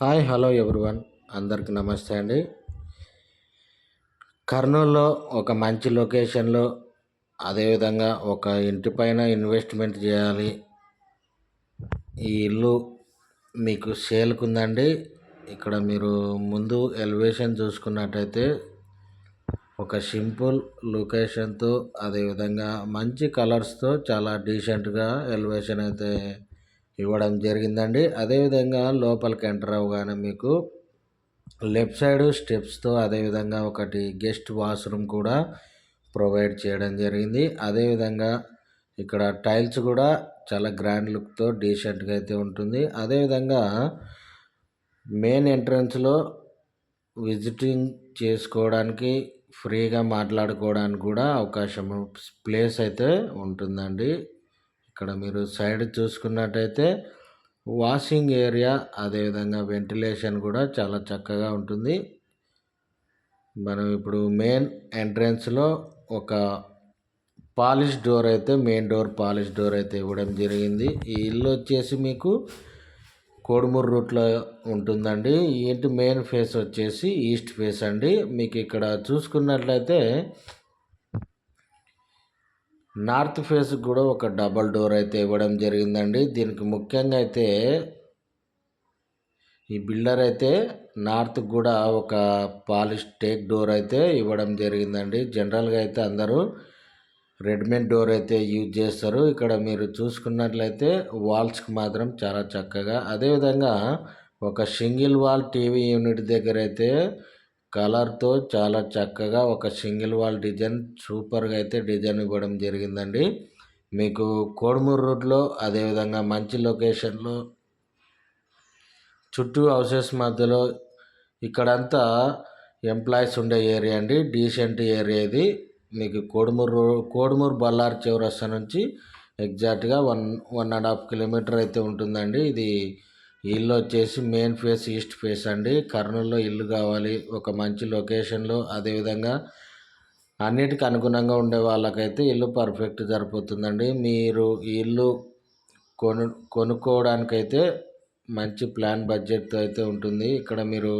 Hi hello everyone. అందరికి నమస్తే అండి. కర్నూలులో ఒక మంచి లొకేషన్లో అదేవిధంగా ఒక ఇంటి పైన ఇన్వెస్ట్మెంట్ చేయాలి. ఈ ఇల్లు మీకు సేల్కుందండి. ఇక్కడ మీరు ముందు ఎలివేషన్ చూసుకున్నట్టయితే ఒక సింపుల్ లొకేషన్తో అదేవిధంగా మంచి కలర్స్తో చాలా డీసెంట్గా ఎలివేషన్ అయితే ఇవ్వడం జరిగిందండి. అదేవిధంగా లోపలికి ఎంటర్ అవ్వగానే మీకు లెఫ్ట్ సైడ్ స్టెప్స్తో అదేవిధంగా ఒకటి గెస్ట్ వాష్రూమ్ కూడా ప్రొవైడ్ చేయడం జరిగింది. అదేవిధంగా ఇక్కడ టైల్స్ కూడా చాలా గ్రాండ్ లుక్తో డీసెంట్గా అయితే ఉంటుంది. అదేవిధంగా మెయిన్ ఎంట్రన్స్లో విజిటింగ్ చేసుకోవడానికి ఫ్రీగా మాట్లాడుకోవడానికి కూడా అవకాశం ప్లేస్ అయితే ఉంటుందండి. ఇక్కడ మీరు సైడ్ చూసుకున్నట్టయితే వాషింగ్ ఏరియా అదేవిధంగా వెంటిలేషన్ కూడా చాలా చక్కగా ఉంటుంది. మనం ఇప్పుడు మెయిన్ ఎంట్రన్స్లో ఒక పాలిష్ డోర్ అయితే మెయిన్ డోర్ పాలిష్ డోర్ అయితే ఇవ్వడం జరిగింది. ఈ ఇల్లు వచ్చేసి మీకు కోడుమూరు రూట్లో ఉంటుందండి. ఈ ఇంటి మెయిన్ ఫేస్ వచ్చేసి ఈస్ట్ ఫేస్ అండి. మీకు ఇక్కడ చూసుకున్నట్లయితే నార్త్ ఫేస్కి కూడా ఒక డబల్ డోర్ అయితే ఇవ్వడం జరిగిందండి. దీనికి ముఖ్యంగా అయితే ఈ బిల్డర్ అయితే నార్త్ కూడా ఒక పాలిష్ టేక్ డోర్ అయితే ఇవ్వడం జరిగిందండి. జనరల్గా అయితే అందరూ రెడీమేడ్ డోర్ అయితే యూజ్ చేస్తారు. ఇక్కడ మీరు చూసుకున్నట్లయితే వాల్స్కి మాత్రం చాలా చక్కగా అదేవిధంగా ఒక సింగిల్ వాల్ టీవీ యూనిట్ దగ్గర అయితే కలర్తో చాలా చక్కగా ఒక సింగిల్ వాల్ డిజైన్ సూపర్గా అయితే డిజైన్ ఇవ్వడం జరిగిందండి. మీకు కోడుమూరు రోడ్లో అదేవిధంగా మంచి లొకేషన్లో చుట్టూ హౌసెస్ మధ్యలో ఇక్కడంతా ఎంప్లాయీస్ ఉండే ఏరియా అండి. డీసెంట్ ఏరియా ఇది. మీకు కోడుమూరు కోడుమూరు బల్లారి చివరస్తా నుంచి ఎగ్జాక్ట్గా one one and half kilometre అయితే ఉంటుందండి. ఇది ఇల్లు వచ్చేసి మెయిన్ ఫేస్ ఈస్ట్ ఫేస్ అండి. కర్నూలులో ఇల్లు కావాలి ఒక మంచి లొకేషన్లో. అదేవిధంగా అన్నిటికీ అనుగుణంగా ఉండే వాళ్ళకైతే ఇల్లు పర్ఫెక్ట్ సరిపోతుందండి. మీరు ఈ ఇల్లు కొను కొనుక్కోవడానికైతే మంచి ప్లాన్ బడ్జెట్తో అయితే ఉంటుంది. ఇక్కడ మీరు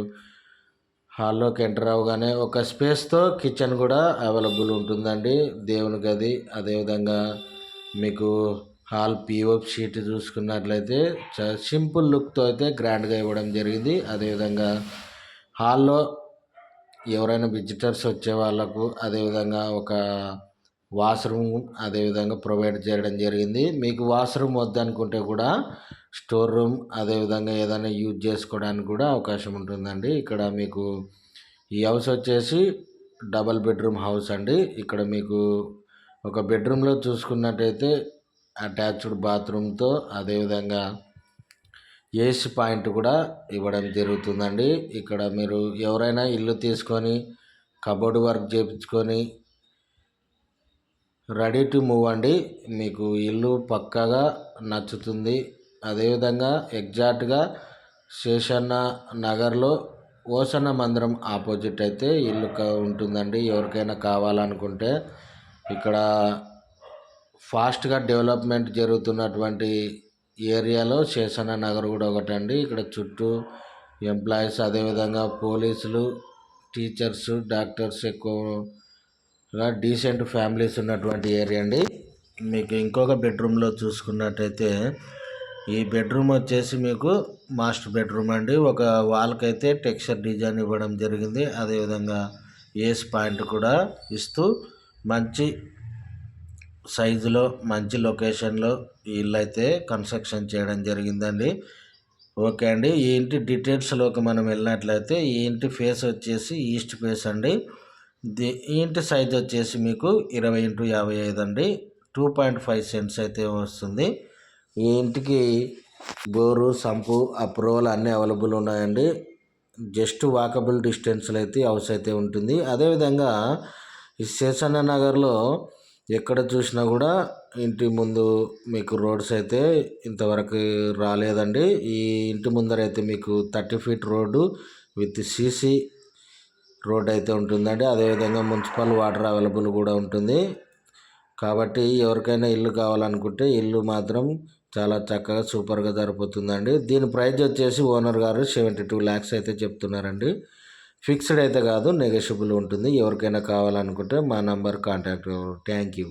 హాల్లోకి ఎంటర్ అవ్వగానే ఒక స్పేస్తో కిచెన్ కూడా అవైలబుల్ ఉంటుందండి. దేవుని గది అదేవిధంగా మీకు హాల్ పీఓపి షీట్ చూసుకున్నట్లయితే సింపుల్ లుక్తో అయితే గ్రాండ్గా ఇవ్వడం జరిగింది. అదేవిధంగా హాల్లో ఎవరైనా విజిటర్స్ వచ్చే వాళ్ళకు అదేవిధంగా ఒక వాష్రూమ్ అదేవిధంగా ప్రొవైడ్ చేయడం జరిగింది. మీకు వాష్రూమ్ వద్దనుకుంటే కూడా స్టోర్ రూమ్ అదేవిధంగా ఏదైనా యూజ్ చేసుకోవడానికి కూడా అవకాశం ఉంటుందండి. ఇక్కడ మీకు ఈ హౌస్ వచ్చేసి డబల్ బెడ్రూమ్ హౌస్ అండి. ఇక్కడ మీకు ఒక బెడ్రూమ్లో చూసుకున్నట్టయితే అటాచ్డ్ బాత్రూమ్తో అదేవిధంగా ఏసీ పాయింట్ కూడా ఇవ్వడం జరుగుతుందండి. ఇక్కడ మీరు ఎవరైనా ఇల్లు తీసుకొని కబోర్డ్ వర్క్ చేయించుకొని రెడీ టు మూవ్ అండి. మీకు ఇల్లు పక్కాగా నచ్చుతుంది. అదేవిధంగా ఎగ్జాక్ట్గా శేషన్న నగర్లో ఓసన్న మందిరం ఆపోజిట్ అయితే ఇల్లు ఉంటుందండి. ఎవరికైనా కావాలనుకుంటే ఇక్కడ ఫాస్ట్గా డెవలప్మెంట్ జరుగుతున్నటువంటి ఏరియాలో శేషన్న నగర్ కూడా ఒకటండి. ఇక్కడ చుట్టూ ఎంప్లాయీస్ అదేవిధంగా పోలీసులు టీచర్స్ డాక్టర్స్ ఎక్కువగా డీసెంట్ ఫ్యామిలీస్ ఉన్నటువంటి ఏరియా అండి. మీకు ఇంకొక బెడ్రూమ్లో చూసుకున్నట్టయితే ఈ బెడ్రూమ్ వచ్చేసి మీకు మాస్టర్ బెడ్రూమ్ అండి. ఒక వాల్కి అయితే టెక్స్చర్ డిజైన్ ఇవ్వడం జరిగింది. అదేవిధంగా ఏస్ పాయింట్ కూడా ఇస్తూ మంచి సైజులో మంచి లొకేషన్లో ఇల్లు అయితే కన్స్ట్రక్షన్ చేయడం జరిగిందండి. ఓకే అండి. ఈ ఇంటి డీటెయిల్స్లోకి మనం వెళ్ళినట్లయితే ఈ ఇంటి ఫేస్ వచ్చేసి ఈస్ట్ ఫేస్ అండి. ది ఈ ఇంటి సైజ్ వచ్చేసి మీకు ఇరవై ఇంటూ యాభై ఐదు అండి. టూ పాయింట్ ఫైవ్ సెంట్స్ అయితే వస్తుంది. ఈ ఇంటికి బోరు సంపు అప్రూవల్ అన్నీ అవైలబుల్ ఉన్నాయండి. జస్ట్ వాకబుల్ డిస్టెన్స్లో అయితే హౌస్ అయితే ఉంటుంది. అదేవిధంగా ఈ శేషన్న నగర్లో ఎక్కడ చూసినా కూడా ఇంటి ముందు మీకు రోడ్స్ అయితే ఇంతవరకు రాలేదండి. ఈ ఇంటి ముందర అయితే మీకు thirty feet road with CC road అయితే ఉంటుందండి. అదేవిధంగా మున్సిపల్ వాటర్ అవైలబుల్ కూడా ఉంటుంది. కాబట్టి ఎవరికైనా ఇల్లు కావాలనుకుంటే ఇల్లు మాత్రం చాలా చక్కగా సూపర్గా సరిపోతుందండి. దీని ప్రైజ్ వచ్చేసి ఓనర్ గారు సెవెంటీ టూ ల్యాక్స్ అయితే చెప్తున్నారండి. ఫిక్స్డ్ అయితే కాదు నెగోషియబుల్ ఉంటుంది. ఎవరికైనా కావాలనుకుంటే మా నంబర్ కాంటాక్ట్ థ్యాంక్ యూ.